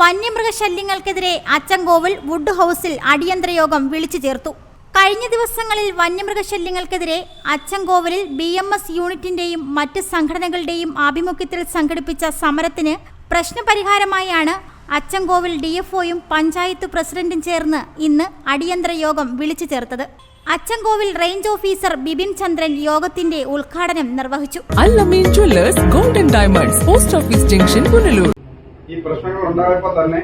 വന്യമൃഗശല്യങ്ങൾക്കെതിരെ Achankovil would ഹൗസിൽ അടിയന്തര യോഗം വിളിച്ചു ചേർത്തു. കഴിഞ്ഞ ദിവസങ്ങളിൽ വന്യമൃഗശല്യങ്ങൾക്കെതിരെ അച്ചങ്കോവിലിൽ ബി എം എസ് യൂണിറ്റിന്റെയും മറ്റ് സംഘടനകളുടെയും ആഭിമുഖ്യത്തിൽ സംഘടിപ്പിച്ച സമരത്തിന് പ്രശ്നപരിഹാരമായാണ് അച്ചങ്കോവിൽ ഡി എഫ് ഒയും പഞ്ചായത്ത് പ്രസിഡന്റും ചേർന്ന് ഇന്ന് അടിയന്തര യോഗം വിളിച്ചു ചേർത്തത്. അച്ചങ്കോവിൽ റേഞ്ച് ഓഫീസർ ബിപിൻ ചന്ദ്രൻ യോഗത്തിന്റെ ഉദ്ഘാടനം നിർവഹിച്ചു. Golden diamonds post office junction Punalur. പ്രശ്നങ്ങൾ ഉണ്ടായപ്പോൾ തന്നെ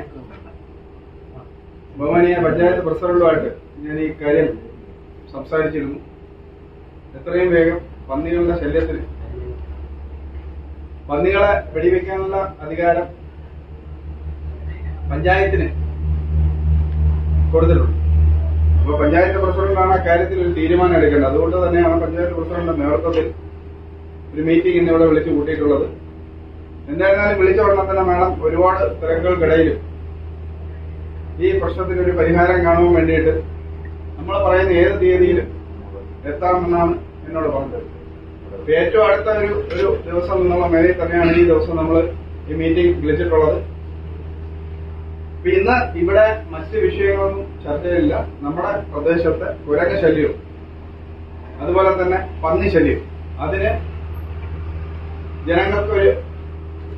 ബഹുമാനീയ പഞ്ചായത്ത് പ്രസിഡന്റുമായിട്ട് ഞാൻ ഈ കാര്യം സംസാരിച്ചിരുന്നു. എത്രയും വേഗം പന്നികളുടെ ശല്യത്തിന് പന്നികളെ വെടിവെക്കാനുള്ള അധികാരം പഞ്ചായത്തിന് കൊടുത്തിട്ടുണ്ട്. അപ്പോൾ പഞ്ചായത്ത് പ്രസിഡന്റാണ് ആ കാര്യത്തിൽ ഒരു തീരുമാനം എടുക്കേണ്ടത്. അതുകൊണ്ട് തന്നെയാണ് പഞ്ചായത്ത് പ്രസിഡന്റിന്റെ നേതൃത്വത്തിൽ ഒരു മീറ്റിംഗ് ഇന്ന് ഇവിടെ വിളിച്ചു കൂട്ടിയിട്ടുള്ളത്. എന്തായിരുന്നാലും വിളിച്ച ഉടനെ തന്നെ വേണം ഒരുപാട് തിരക്കുകൾക്കിടയിലും ഈ പ്രശ്നത്തിന് ഒരു പരിഹാരം കാണുവാൻ വേണ്ടിയിട്ട് നമ്മൾ പറയുന്ന ഏത് തീയതിയിലും എത്താമെന്നാണ് എന്നോട് പറഞ്ഞത്. ഏറ്റവും അടുത്ത ഒരു ഒരു ദിവസം എന്നുള്ള മേലെ തന്നെയാണ് ഈ ദിവസം നമ്മൾ ഈ മീറ്റിംഗ് വിളിച്ചിട്ടുള്ളത്. ഇന്ന് ഇവിടെ മറ്റ് വിഷയങ്ങളൊന്നും ചർച്ചയില്ല നമ്മുടെ പ്രദേശത്തെ കുരങ്ങ ശല്യവും അതുപോലെ തന്നെ പന്നി ശല്യം അതിന് ജനങ്ങൾക്കൊരു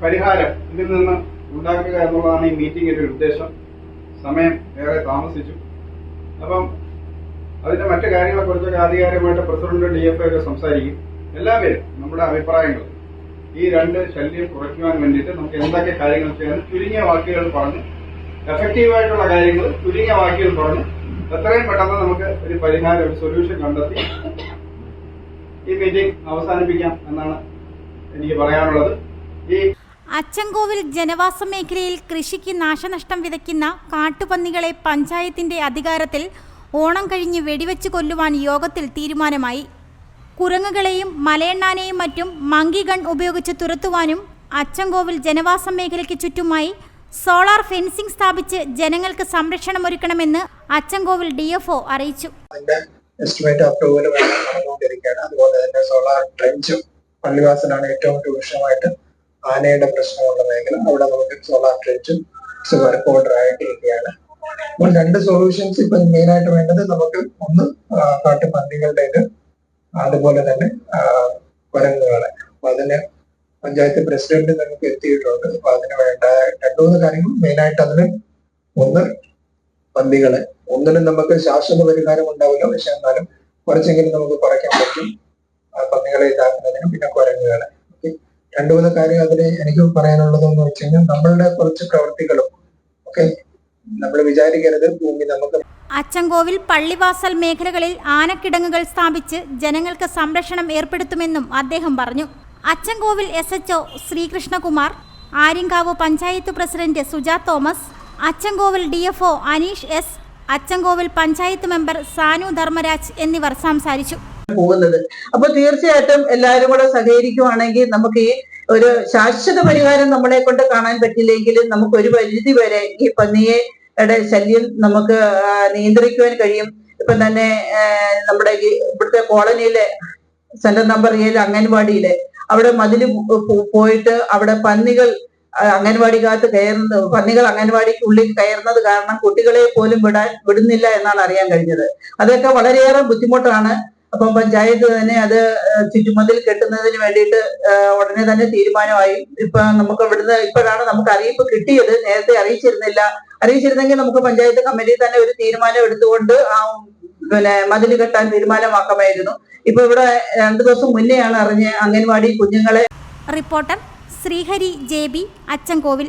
പരിഹാരം ഇതിൽ നിന്ന് ഉണ്ടാക്കുക എന്നുള്ളതാണ് ഈ മീറ്റിംഗിന്റെ ഒരു ഉദ്ദേശം. സമയം ഏറെ താമസിച്ചു. അപ്പം അതിന്റെ മറ്റു കാര്യങ്ങളെ കുറിച്ചൊക്കെ ആധികാരികമായിട്ട് പ്രസിഡന്റ് ഡി എഫ് ഒക്കെ സംസാരിക്കും. എല്ലാവരും നമ്മുടെ അഭിപ്രായങ്ങൾ. ഈ രണ്ട് ശല്യം കുറയ്ക്കുവാൻ വേണ്ടിയിട്ട് നമുക്ക് എന്തൊക്കെ കാര്യങ്ങൾ ചെയ്യാൻ ചുരുങ്ങിയ വാക്കുകൾ പറഞ്ഞ് എഫക്റ്റീവായിട്ടുള്ള കാര്യങ്ങൾ ചുരുങ്ങിയ വാക്കുകൾ പറഞ്ഞ് എത്രയും പെട്ടെന്ന് നമുക്ക് ഒരു പരിഹാരം ഒരു സൊല്യൂഷൻ കണ്ടെത്തി ഈ മീറ്റിംഗ് അവസാനിപ്പിക്കാം എന്നാണ് എനിക്ക് പറയാനുള്ളത്. ഈ അച്ചൻകോവിൽ ജനവാസ മേഖലയിൽ കൃഷിക്ക് നാശനഷ്ടം വിതയ്ക്കുന്ന കാട്ടുപന്നികളെ പഞ്ചായത്തിന്റെ അധികാരത്തിൽ ഓണം കഴിഞ്ഞ് വെടിവെച്ച് കൊല്ലുവാൻ യോഗത്തിൽ തീരുമാനമായി. കുരങ്ങുകളെയും മലയെണ്ണാനെയും മറ്റും മങ്കി ഗൺ ഉപയോഗിച്ച് തുരത്തുവാനും അച്ചൻകോവിൽ ജനവാസ മേഖലയ്ക്ക് ചുറ്റുമായി സോളാർ ഫെൻസിംഗ് സ്ഥാപിച്ച് ജനങ്ങൾക്ക് സംരക്ഷണം ഒരുക്കണമെന്ന് അച്ചൻകോവിൽ ഡി അറിയിച്ചു. അതിന്റെ എസ്റ്റിമേറ്റ് അപ്രൂവൽ നടന്നുകൊണ്ടിരിക്കുകയാണ്. അതുപോലെ തന്നെ സോളാർ ട്രെഞ്ചും പള്ളിവാസലാണ് ഏറ്റവും രൂക്ഷമായിട്ട് ആനയുടെ പ്രശ്നമുള്ള മേഖല അവിടെ നമുക്ക് സോളാർ ട്രെഞ്ചും വർക്ക് ഓർഡർ ആയിട്ടിരിക്കുകയാണ് അപ്പോൾ രണ്ട് സൊല്യൂഷൻസ് ഇപ്പൊ മെയിൻ ആയിട്ട് വേണ്ടത് നമുക്ക് ഒന്ന് കാട്ട് കാട്ടുപന്നികളുടെ ഇത് അതുപോലെ തന്നെ കുരങ്ങുകളെ. അപ്പൊ അതിന് പഞ്ചായത്ത് പ്രസിഡന്റ് നമുക്ക് എത്തിയിട്ടുണ്ട്. അപ്പൊ അതിന് വേണ്ട രണ്ടു മൂന്ന് കാര്യങ്ങൾ മെയിൻ ആയിട്ട് അതിന് ഒന്ന് പന്നികളെ. ഒന്നിനും നമുക്ക് ശാശ്വത പരിഹാരം ഉണ്ടാവില്ല. പക്ഷെ എന്നാലും കുറച്ചെങ്കിലും നമുക്ക് കുറയ്ക്കാൻ പറ്റും. പന്നികളെ ഇതാക്കുന്നതിന് പിന്നെ കുരങ്ങുകളെ. രണ്ടു മൂന്ന് കാര്യം അതിൽ എനിക്ക് പറയാനുള്ളതെന്ന് വെച്ച് കഴിഞ്ഞാൽ നമ്മളുടെ കുറച്ച് പ്രവൃത്തികളും ഓക്കെ നമ്മൾ വിചാരിക്കരുത് ഭൂമി നമുക്ക് അച്ചൻകോവിൽ പള്ളിവാസൽ മേഖലകളിൽ ആനക്കിടങ്ങുകൾ സ്ഥാപിച്ച് ജനങ്ങൾക്ക് സംരക്ഷണം ഏർപ്പെടുത്തുമെന്നും അദ്ദേഹം പറഞ്ഞു. Achankovil S H Sreekrishnakumar Aryankavu panchayat president Suja Thomas Achankovil D F Aneesh S Achankovil panchayat member Sanu Dharmaraj എന്നിവർ സംസാരിച്ചു. പോകുന്നത്. അപ്പൊ തീർച്ചയായിട്ടും എല്ലാവരും കൂടെ സഹകരിക്കുവാണെങ്കിൽ നമുക്ക് ഈ ഒരു ശാശ്വത പരിഹാരം നമ്മളെ കൊണ്ട് കാണാൻ പറ്റില്ലെങ്കിൽ നമുക്ക് ഒരു പരിധി വരെ ഈ പന്നിയെ ശല്യം നമുക്ക് നിയന്ത്രിക്കുവാൻ കഴിയും. ഇപ്പൊ തന്നെ നമ്മുടെ ഇവിടുത്തെ കോളനിയിലെ സെന്റർ നമ്പർ ഏഴ് അംഗൻവാടിയിലെ അവിടെ പോ- പോയിട്ട് അവിടെ പന്നികൾ അംഗൻവാടിക്കകത്ത് കയറുന്നത് പന്നികൾ അംഗൻവാടിക്കുള്ളിൽ കയറുന്നത് കാരണം കുട്ടികളെ പോലും വിടാൻ വിടുന്നില്ല എന്നാണ് അറിയാൻ കഴിഞ്ഞത്. അതൊക്കെ വളരെയേറെ ബുദ്ധിമുട്ടാണ്. അപ്പം പഞ്ചായത്ത് തന്നെ അത് ചുറ്റുമതിൽ കെട്ടുന്നതിന് വേണ്ടിയിട്ട് ഉടനെ തന്നെ തീരുമാനമായി. ഇപ്പൊ നമുക്ക് ഇവിടുന്ന് ഇപ്പോഴാണ് നമുക്ക് അറിയിപ്പ് കിട്ടിയത്. നേരത്തെ അറിയിച്ചിരുന്നില്ല. അറിയിച്ചിരുന്നെങ്കിൽ നമുക്ക് പഞ്ചായത്ത് കമ്മിറ്റി തന്നെ ഒരു തീരുമാനം എടുത്തുകൊണ്ട് ആ പിന്നെ മതിൽ കെട്ടാൻ തീരുമാനമാക്കാമായിരുന്നു ഇപ്പൊ ഇവിടെ രണ്ടു ദിവസം മുന്നേയാണ് അറിഞ്ഞ് അംഗൻവാടി കുഞ്ഞുങ്ങളെ reporter Sreehari J B Achankovil